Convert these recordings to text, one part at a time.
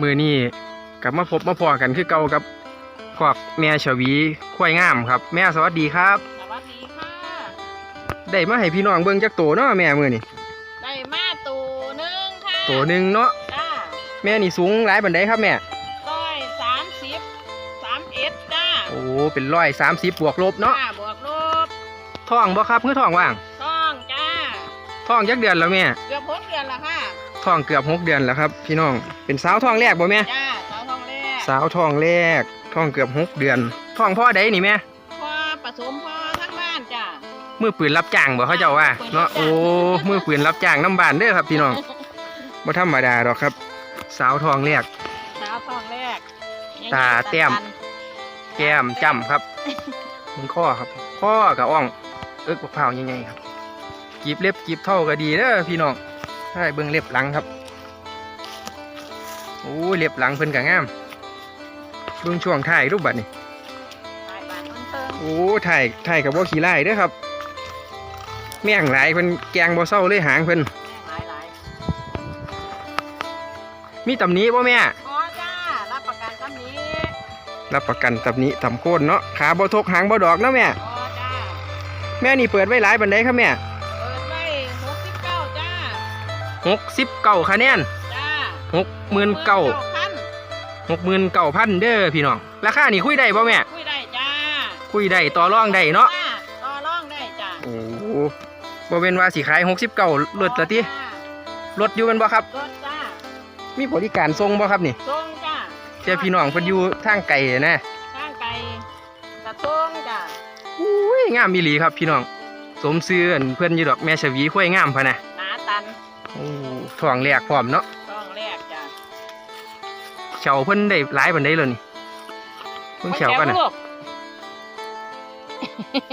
มือนี้กลับมาพบมาพอกันคือเก่ากับพวกแม่ชวีควายงามครับ แม่สวัสดีครับ สวัสดีค่ะ ได้มาให้พี่น้องเบิ่งจักโตเนาะแม่มือนี่ได้มาตัวหนึ่งค่ะโตหนึ่งเนาะจ้าแม่นี่สูงหลายบันไดครับแม่ร้อยสามสิบสามเอ็ดจ้าโอ้เป็นร้อยสามสิบบวกลบเนาะจ้บวกลบท้องบ่ครับเพื่อท้องว่างท้องจ้าท้องจักเดือนแล้วแม่ เกือบหกเดือนละค่ะ ท้องเกือบหกเดือนแล้วครับ พี่น้องเป็นสาวท้องแรกบ่แม่จ้าสาวท้องแรกสาวท้องแรกท้องเกือบหกเดือนท้องพ่อใดนี่แม่พ่อผสมพ่อทั้งบ้านจ้ามือปืนรับจ้างบ่เขาเจ้าว่าเนาะโอ้มือปืนรับจ้างน้ำบานเด้อครับ พี่น้องบ่ธรรมดาดอกครับ สาวทองแรก สาวท้องแรกตาแต้ม แก้มจ้ำครับมันข้อครับข้อกับอ่อง เอิกบักพร้าวใหญ่ๆครับกีบเล็บกีบเท่าก็ดีเด้อพี่น้องใช่เบิ่งเล็บหลังครับโอ้ยเล็บหลังเพิ่นก็งามเบิ่งช่วงท้ายรูปบัดนี่สายบานมันเติมโอ้ถ่ายถ่ายกับบ่ขี้ไล่เด้อครับแม่งหลายเพิ่นแกงบ่เศร้าเลยหางเพิ่นหลายหลายมีตำหนี้บ่แม่พ่อจ้ารับประกันคำนี้รับประกันตำหนี้ตำโคนเนาะขาบ่ทกหางบ่ดอกเนาะแม่พ่อจ้าแม่นี่เปิดไว้หลายบันไดครับแม่ หกสิบเก้าคะแนนจ้าหกหมื่นเก้าพันหกหมื่นเก้าพันเด้อพี่น้อง ราคานี่คุยได้ป่ะแม่ คุยได้จ้าคุยได้ต่อรองได้เนาะ จ้ต่อรองได้จ้าโอ้โหบ่เป็นว่าสิขายหกสิบเก้าลดละติจ้ารถอยู่แมันบ่ครับ รถจ้ามีบริการส่งบ่ครับนี่ทรงจ้าเจ้าพี่น้องเพิ่นอยู่ทางไกลนะข้างไก่กระทรงจ้าอุ้ยงามอีหลีครับพี่น้อง สมซื้ออันเพิ่นอยู่ดอกแม่ชวีคุยงามพะนะ หนาตัน โอ้ทองแรกพร้อมเนาะช่องแรกจ้าเฉาเพิ่นได้หลายบันไดเลยนี่เพิ่งเฉากันน่ะลูก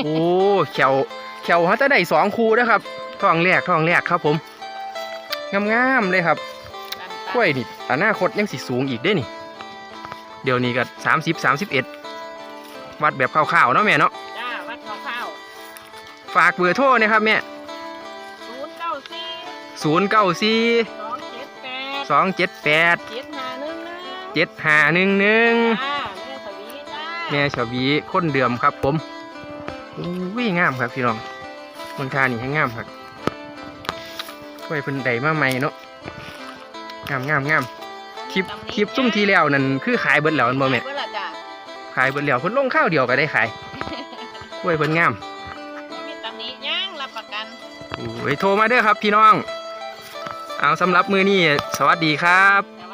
โอ้เขียวเขียวเขาจะได้สองคู่นะครับทองแรกทองแรกครับผมงามๆเลยครับตันกล้วยนี่อนาคตยังสิสูงอีกได้นี่ เดี๋ยวนี้ก็สามสิบสามสิบเอ็ดวัดแบบคร่าวๆเนาะแม่เนาะ จ้าวัดข้าวฝากเบอร์โทรนะครับแม่ศูนย์เก้าสี่ ศูนย์เก้าสี่สองเจ็ดแปดสองเจ็ดแปดเจ็ดห้าหนึ่งหนึ่งเจ็ดห้าหนึ่งหนึ่งจ้าแม่สวีจ้าแม่ชวีคนเดิมครับผมวิ่งงามครับพี่น้องเมืองทานี่ให้งามครับกล้วยเพิ่นใดมาใหม่เนาะงามงามงามคลิปคลิปซุ่มทีแล้วนั่นคือขายเบิดแล้วแมันบ่แม่เบิดละจ้าขายเบิดแล้วเพิ่นลงข้าวเดียวก็ได้ขายกล้วยเพิ่นงามมีตำหนิย่างรับประกัน โอ้ยโทรมาเด้อครับพี่น้อง เอาสำหรับมือนี้สวัสดีครับ